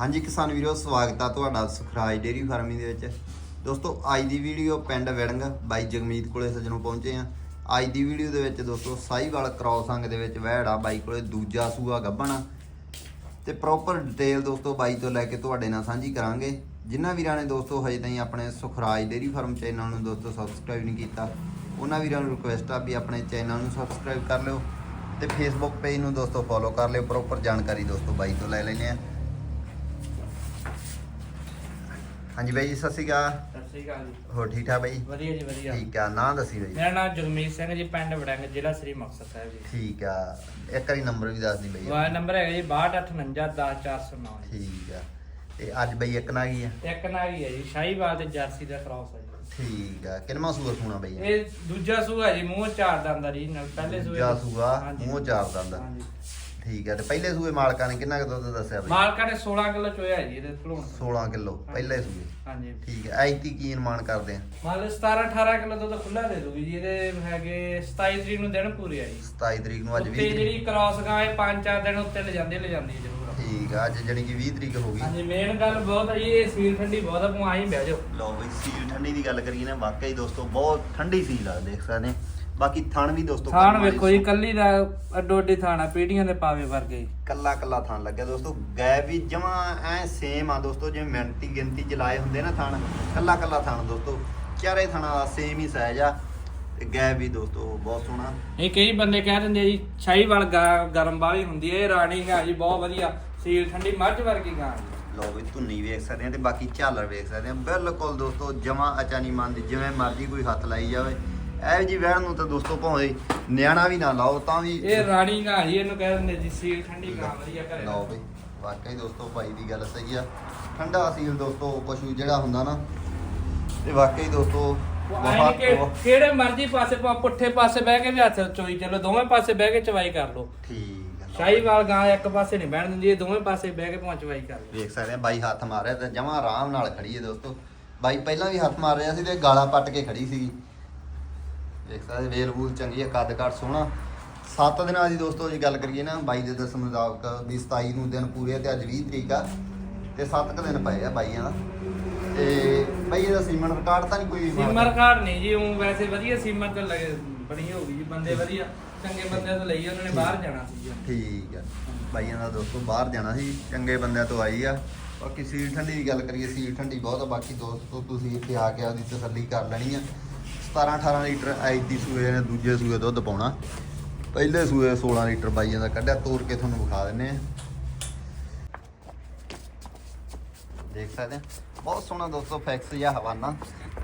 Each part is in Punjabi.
ਹਾਂਜੀ ਕਿਸਾਨ ਵੀਰੋ, ਸਵਾਗਤ ਆ ਤੁਹਾਡਾ ਸੁਖਰਾਜ ਡੇਰੀ ਫਾਰਮਿੰਗ ਦੇ ਵਿੱਚ। ਦੋਸਤੋ, ਅੱਜ ਦੀ ਵੀਡੀਓ ਪਿੰਡ ਵਿੜੰਗ ਬਾਈ ਜਗਮੀਤ ਕੋਲੇ ਸੱਜਣੋਂ ਪਹੁੰਚੇ ਆ। ਅੱਜ ਦੀ ਵੀਡੀਓ ਦੇ ਵਿੱਚ ਦੋਸਤੋ ਸਾਈਵਾਲ ਕ੍ਰੋਸ ਅੰਗ ਦੇ ਵਿੱਚ ਵਹਿੜਾ ਬਾਈ ਕੋਲੇ ਦੂਜਾ ਸੂਆ ਗੱਭਣਾ ਤੇ ਪ੍ਰੋਪਰ ਡਿਟੇਲ ਦੋਸਤੋ ਬਾਈ ਤੋਂ ਲੈ ਕੇ ਤੁਹਾਡੇ ਨਾਲ ਸਾਂਝੀ ਕਰਾਂਗੇ। ਜਿਨ੍ਹਾਂ ਵੀਰਾਂ ਨੇ ਦੋਸਤੋ ਹਜੇ ਤਾਈਂ ਆਪਣੇ ਸੁਖਰਾਜ ਡੇਰੀ ਫਾਰਮ ਚੈਨਲ ਨੂੰ ਦੋਸਤੋ ਸਬਸਕ੍ਰਾਈਬ ਨਹੀਂ ਕੀਤਾ, ਉਹਨਾਂ ਵੀਰਾਂ ਨੂੰ ਰਿਕੁਐਸਟ ਆ ਵੀ ਆਪਣੇ ਚੈਨਲ ਨੂੰ ਸਬਸਕ੍ਰਾਈਬ ਕਰ ਲਿਓ। ਤੇ ਫੇਸਬੁੱਕ ਪੇਜ ਨੂੰ ਦੋਸਤੋ ਫੋਲੋ ਕਰ ਲਿਓ ਪ੍ਰੋਪਰ ਜਾਣਕਾਰੀ ਦੋਸਤੋ ਬਾਈ ਤੋਂ ਲੈ ਲੈਂਦੇ ਆ। ਹਾਂਜੀ ਬਾਈ ਜੀ ਸਤਿ ਸ਼੍ਰੀ ਅਕਾਲ। ਸਤਿ ਸ਼੍ਰੀ ਅਕਾਲ ਜੀ। ਹੋਰ ਠੀਕ ਠਾਕ ਬਾਈ? ਵਧੀਆ ਜੀ ਵਧੀਆ। ਠੀਕ ਆ ਨਾਂ ਦੱਸੀ ਬਾਈ। ਮੇਰਾ ਨਾਮ ਜਗਮੀਤ ਸਿੰਘ ਜੀ ਪਿੰਡ ਵੜੰਗ ਜ਼ਿਲ੍ਹਾ ਸ੍ਰੀ ਮੁਕਤਸਰ ਸਾਹਿਬ ਜੀ। ਠੀਕ ਆ ਇੱਕ ਵਾਰੀ ਨੰਬਰ ਵੀ ਦੱਸ ਦੀ ਬਾਈ ਮੋਬਾਈਲ ਨੰਬਰ ਹੈਗਾ ਜੀ 6258 ਜੀ। ਠੀਕ ਆ ਤੇ ਅੱਜ ਬਾਈ ਇੱਕ ਨਾ ਗਈ ਆ? ਇੱਕ ਨਾਲ ਹੀ ਹੈ ਜੀ ਸ਼ਾਹੀਵਾਲ ਤੇ ਜਰਸੀ ਦਾ ਕ੍ਰਾਸ ਹੈ ਜੀ। ਠੀਕ ਆ ਕਿੰਨਾ ਸੂਆ ਸੂਣਾ ਬਾਈ ਇਹ ਦੂਜਾ ਸੂਆ ਜੀ ਮੂੰਹ ਚਾਰ ਦੰਦ ਦੀ ਨਾਲ ਪਹਿਲੇ ਸੂਏ ਦੂਜਾ ਸੂਆ। ਮੂੰਹ ਚਾਰ ਦੰਦ। ਹਾਂਜੀ। ਠੀਕ ਆ ਤੇ ਪਹਿਲੇ ਸੂਏ ਮਾਲਕਾਂ ਨੇ ਕਿੰਨਾ ਕੁ ਦੁੱਧ ਦੱਸਿਆ ਬਾਈ? ਮਾਲਕਾਂ ਨੇ 16 ਕਿਲੋ ਚੋਇਆ ਜੀ ਇਹਦੇ ਕੋਲੋਂ 16 ਕਿਲੋ ਪਹਿਲੇ ਸੂਏ। ਹਾਂਜੀ। ਠੀਕ ਆ ਐਤੀ ਕੀ ਅਨੁਮਾਨ ਕਰਦੇ ਆ? ਮਾਲ 17 18 ਕਿਲੋ ਦੁੱਧ ਖੁੱਲਾ ਦੇ ਦੂਗੀ ਜੀ ਇਹਦੇ ਹੈਗੇ 27 ਤਰੀਕ ਨੂੰ ਦਿਨ ਪੂਰੇ ਆ ਜੀ। 27 ਤਰੀਕ ਨੂੰ ਅੱਜ ਉੱਤੇ 20 ਜਿਹੜੀ ਕ੍ਰਾਸ ਗਾਂ ਇਹ 5-4 ਦਿਨ ਉੱਤੇ ਲੈ ਜਾਂਦੇ ਲੈ ਜਾਂਦੀ ਜ਼ਰੂਰ। ਠੀਕ ਆ ਅੱਜ ਜਾਣੀ ਕਿ 20 ਤਰੀਕ ਹੋ ਗਈ। ਹਾਂਜੀ ਮੇਨ ਗੱਲ ਬਹੁਤ ਹੈ ਜੀ ਇਹ ਸੀਲ ਠੰਡੀ ਬਹੁਤ ਆ ਪੁਆਈ ਬਹਿ ਜਾਓ। ਲਓ ਬਈ ਸੀਲ ਠੰਡੀ ਦੀ ਗੱਲ ਕਰੀਏ ਨਾ ਵਾਕਈ ਦੋਸਤੋ ਬਹੁਤ ਠੰਡੀ ਸੀਲ ਆ ਦੇਖ ਸਕਦੇ ਬਾਕੀ ਥਣ ਵੀ ਦੋਸਤੋ ਥਾਣ ਵੇਖੋ ਜੀ ਕੱਲੀ ਦਾ ਅੱਡੋ ਅੱਡੀ ਥਾਣਾ ਪੀੜੀਆਂ ਦੇ ਪਾਵੇ ਵਰਗੇ। ਕੱਲਾ ਕੱਲਾ ਥਣ ਲੱਗਿਆ ਦੋਸਤੋ ਗੈਪ ਵੀ ਜਮਾ ਐ ਸੇਮ ਆ ਦੋਸਤੋ ਜਿਵੇਂ ਮਿੰਟੀ ਗਿਣਤੀ ਚ ਲਾਏ ਹੁੰਦੇ ਨਾ ਥਣ ਕੱਲਾ ਕੱਲਾ ਥਣ ਦੋਸਤੋ ਚਾਰੇ ਥਣਾਂ ਦਾ ਸੇਮ ਹੀ ਸਾਈਜ਼ ਆ ਤੇ ਗੈਪ ਵੀ ਦੋਸਤੋ ਬਹੁਤ ਸੋਹਣਾ। ਇਹ ਕਈ ਬੰਦੇ ਕਹਿ ਦਿੰਦੇ ਆ ਜੀ ਸ਼ਾਹੀਵਾਲ ਗਾਂ ਗਰਮ ਵਾਲੀ ਹੁੰਦੀ ਹੈ ਇਹ ਰਾਣੀ ਗਾਂ ਜੀ ਬਹੁਤ ਵਧੀਆ ਸੀਲ ਠੰਡੀ ਮੱਝ ਵਰਗੀ ਗਾਂ ਜੀ। ਲਓ ਵੀ ਧੁੰਨੀ ਵੇਖ ਸਕਦੇ ਆ ਤੇ ਬਾਕੀ ਝਾਲਰ ਵੇਖ ਸਕਦੇ ਆ। ਬਿਲਕੁਲ ਦੋਸਤੋ ਜਮਾ ਅਚਾ ਨਹੀਂ ਮੰਨਦੀ ਜਿਵੇਂ ਮਰਜ਼ੀ ਕੋਈ ਹੱਥ ਲਾਈ ਜਾਵੇ। ਐ ਜੀ ਵਹਿਣ ਨੂੰ ਤਾਂ ਦੋਸਤੋ ਭਾਵੇਂ ਨਿਆਣਾ ਵੀ ਨਾ ਲਾਓ ਤਾਂ ਵੀ ਇਹ ਰਾਣੀ ਗਾਂ ਜੀ ਇਹਨੂੰ ਕਹਿ ਦਿੰਦੇ ਜੀ ਸੀਲ ਠੰਡੀ ਗਾਂ ਵਧੀਆ ਘਰੇ ਲਓ ਬਈ ਵਾਕਈ ਦੋਸਤੋ ਭਾਈ ਦੀ ਗੱਲ ਸਹੀ ਆ। ਠੰਡਾ ਸੀਲ ਦੋਸਤੋ ਪਸ਼ੂ ਜਿਹੜਾ ਹੁੰਦਾ ਨਾ ਤੇ ਵਾਕਈ ਦੋਸਤੋ ਉਹ ਆਏਂ ਨੀ ਕਿ ਬਹੁਤ ਕਿਹੜੇ ਮਰਜ਼ੀ ਪਾਸੇ ਪਾ ਪੁੱਠੇ ਪਾਸੇ ਬਹਿ ਕੇ ਵੀ ਹੱਥ ਚੋਈ ਚੱਲੋ ਦੋਵੇਂ ਪਾਸੇ ਬਹਿ ਕੇ ਚਵਾਈ ਕਰ ਲਓ। ਠੀਕ ਆ ਲਓ। ਸ਼ਾਹੀਵਾਲ ਗਾਂ ਇੱਕ ਪਾਸੇ ਨਹੀਂ ਬਹਿਣ ਦਿੰਦੀ ਇਹ ਦੋਵੇਂ ਪਾਸੇ ਬਹਿ ਕੇ ਪਹੁੰਚਵਾਈ ਕਰ ਲਓ। ਵੇਖ ਸਕਦੇ ਆ ਬਾਈ ਹੱਥ ਮਾਰਿਆ ਤੇ ਜਮਾ ਆਰਾਮ ਨਾਲ ਖੜੀ ਹੈ ਦੋਸਤੋ। ਬਾਈ ਪਹਿਲਾਂ ਵੀ ਹੱਥ ਮਾਰ ਰਿਹਾ ਸੀ ਤੇ ਗਾਲਾਂ ਪੱਟ ਕੇ ਖੜੀ ਸੀ ਵੇਖ ਸਕਦੇ ਵੇਲ ਵੂਲ ਚੰਗੀ ਹੈ ਕੱਦ ਕੱਟ ਸੋਹਣਾ। 7 ਦਿਨਾਂ ਦੀ ਦੋਸਤੋ ਜੀ ਗੱਲ ਕਰੀਏ ਨਾ ਬਾਈ ਦੇ ਦੱਸਣ ਮੁਤਾਬਕ ਵੀ 27 ਨੂੰ ਦਿਨ ਪੂਰੇ ਆ ਤੇ ਅੱਜ 20 ਤਰੀਕ ਆ। ਤੇ 7 ਕੁ ਦਿਨ ਪਏ ਆ ਬਾਈਆਂ ਦਾ। ਤੇ ਬਾਈ ਇਹਦਾ ਸੀਮਨ ਰਿਕਾਰਡ ਤਾਂ ਨਹੀਂ ਕੋਈ ਸੀਮਰ ਕਾਰਡ ਨਹੀਂ ਜੀ ਉਹ ਵੈਸੇ ਵਧੀਆ ਸੀਮਰ ਤੇ ਲੱਗੇ ਬਣੀ ਹੋ ਗਈ ਜੀ ਬੰਦੇ ਵਧੀਆ। ਚੰਗੇ ਬੰਦਿਆਂ ਤੋਂ ਲਈ ਉਹਨਾਂ ਨੇ ਬਾਹਰ ਜਾਣਾ ਸੀ ਠੀਕ ਆ। ਬਾਈਆਂ ਦਾ ਦੋਸਤੋ ਬਾਹਰ ਜਾਣਾ ਸੀ ਚੰਗੇ ਬੰਦਿਆਂ ਤੋਂ ਆਈ ਆ। ਬਾਕੀ ਸੀਲ ਠੰਡੀ ਦੀ ਗੱਲ ਕਰੀਏ ਸੀਲ ਠੰਡੀ ਬਹੁਤ ਆ ਬਾਕੀ ਦੋਸਤੋ ਤੁਸੀਂ ਇੱਥੇ ਆ ਕੇ ਆਪਦੀ ਤਸੱਲੀ ਕਰ ਲੈਣੀ ਆ। 17 18 ਲੀਟਰ ਐਤੀ ਸੂਏ ਨੇ ਦੂਜੇ ਸੂਏ ਦੁੱਧ ਪਾਉਣਾ। ਪਹਿਲੇ ਸੂਏ 16 ਲੀਟਰ ਬਾਈਆਂ ਦਾ ਕੱਢਿਆ, ਤੋੜ ਕੇ ਤੁਹਾਨੂੰ ਵਿਖਾ ਦਿੰਨੇ ਆ। ਦੇਖ ਸਕਦੇ ਆ। ਬਹੁਤ ਸੋਹਣਾ ਦੋਸਤੋ ਫੈਕਸ ਜਿਹਾ ਹਵਾਨਾ।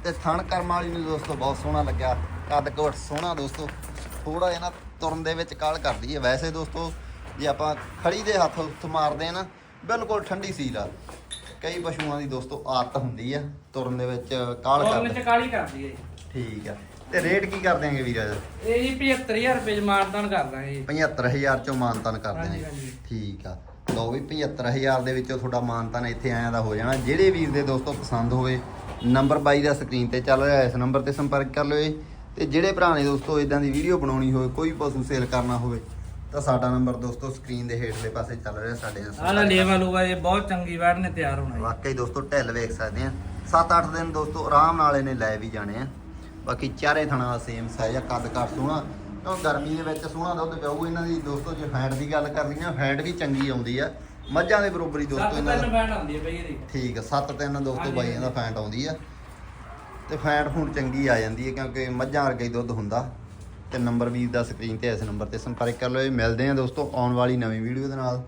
ਤੇ ਥਣ ਕਰਮ ਵਾਲੀ ਨੂੰ ਦੋਸਤੋ ਬਹੁਤ ਸੋਹਣਾ ਲੱਗਿਆ। ਕੱਦ ਕੋਟ ਸੋਹਣਾ ਦੋਸਤੋ। ਥੋੜਾ ਜਿਹਾ ਨਾ ਤੁਰਨ ਦੇ ਵਿੱਚ ਕਾਲ ਕਰਦੀ ਹੈ ਵੈਸੇ ਦੋਸਤੋ, ਜੇ ਆਪਾਂ ਖੜੀ ਦੇ ਹੱਥ ਉੱਤ ਮਾਰਦੇ ਆ ਨਾ, ਬਿਲਕੁਲ ਠੰਡੀ ਸੀਲ ਆ। ਕਈ ਪਸ਼ੂਆਂ ਦੀ ਦੋਸਤੋ ਆਦਤ ਹੁੰਦੀ ਆ ਤੁਰਨ ਦੇ ਵਿੱਚ ਕਾਲ ਕਰਦੇ। ਚ ਕਾਲੀ ਕਰਦੀ ਹੈ ਜੀ। ਠੀਕ ਆ। ਤੇ ਰੇਟ ਕੀ ਕਰ ਦਿਆਂਗੇ ਵੀਰਾ ਇਹ ਜੀ 75000 ਰੁਪਏ ਚ ਮਾਰਦਾਨ ਕਰ ਦਾਂਗੇ ਜੀ। 75000 ਚੋਂ ਮਾਨਤਨ ਕਰ ਹਾਂਜੀ, ਦਿਆਂਗੇ। ਹਾਂਜੀ। ਠੀਕ ਆ। ਲਓ ਵੀ 75000 ਦੇ ਵਿੱਚੋਂ ਤੁਹਾਡਾ ਮਾਨਤਨ ਇੱਥੇ ਆਇਆ ਦਾ ਹੋ ਜਾਣਾ। ਜਿਹੜੇ ਵੀਰ ਦੇ ਦੋਸਤੋ ਪਸੰਦ ਹੋਵੇ ਨੰਬਰ ਬਾਈ ਦਾ ਸਕਰੀਨ ਤੇ ਚੱਲ ਰਿਹਾ ਇਸ ਨੰਬਰ ਤੇ ਸੰਪਰਕ ਕਰ ਲਿਓ ਜੀ। ਤੇ ਜਿਹੜੇ ਭਰਾ ਨੇ ਦੋਸਤੋ ਇਦਾਂ ਦੀ ਵੀਡੀਓ ਬਣਾਉਣੀ ਹੋਵੇ ਕੋਈ ਪਸ਼ੂ ਸੇਲ ਕਰਨਾ ਹੋਵੇ ਤਾਂ ਸਾਡਾ ਨੰਬਰ ਦੋਸਤੋ ਸਕਰੀਨ ਦੇ ਹੇਠਲੇ ਪਾਸੇ ਚੱਲ ਰਿਹਾ ਸਾਡੇ ਸੰਪਰਕ ਕਰ। ਲੇਵਾ ਲੂਗਾ ਇਹ ਬਹੁਤ ਚੰਗੀ ਵੈੜ ਨੇ ਤਿਆਰ ਹੋਣਾ ਜੀ। ਵਾਕਈ ਦੋਸਤੋ ਢਿੱਲ ਵੇਖ ਸਕਦੇ ਆ। 7-8 ਦਿਨ ਦੋਸਤੋ ਆਰਾਮ ਨਾਲ ਇਹਨੇ ਲੈ ਵੀ ਜਾਣੇ ਆ। ਬਾਕੀ ਚਾਰੇ ਥਣਾ ਦਾ ਸੇਮ ਸਾਈਜ਼ ਆ ਕੱਦ ਕੱਟ ਸੋਹਣਾ। ਕਿਉਂ ਗਰਮੀ ਦੇ ਵਿੱਚ ਸੋਹਣਾ ਦੁੱਧ ਪਿਆਊ ਇਹਨਾਂ ਦੀ। ਦੋਸਤੋ ਜੇ ਫੈਟ ਦੀ ਗੱਲ ਕਰ ਲਈਏ ਫੈਟ ਵੀ ਚੰਗੀ ਆਉਂਦੀ ਆ। ਮੱਝਾਂ ਦੇ ਬਰੋਬਰੀ ਦੋਸਤੋ ਸੱਤ ਇਹਨਾਂ ਤਿੰਨ ਦਾ। ਬੈਂਡ ਆਉਂਦੀ ਹੈ ਬਈ ਇਹਦੀ। ਠੀਕ ਆ 7-3 ਦੋਸਤੋ ਹਾਂਜੀ, ਬਾਈਆਂ ਦਾ ਫੈਟ ਆਉਂਦੀ ਆ। ਤੇ ਫੈਟ ਹੁਣ ਚੰਗੀ ਆ ਜਾਂਦੀ ਹੈ ਕਿਉਂਕਿ ਮੱਝਾਂ ਵਰਗਾ ਹੀ ਦੁੱਧ ਹੁੰਦਾ। ਤੇ ਨੰਬਰ ਵੀਰ ਦਾ ਸਕਰੀਨ ਤੇ ਇਸ ਨੰਬਰ ਤੇ ਸੰਪਰਕ ਕਰ ਲਓ ਜੀ। ਮਿਲਦੇ ਆ ਦੋਸਤੋ ਆਉਣ ਵਾਲੀ ਨਵੀਂ ਵੀਡੀਓ ਦੇ ਨਾਲ।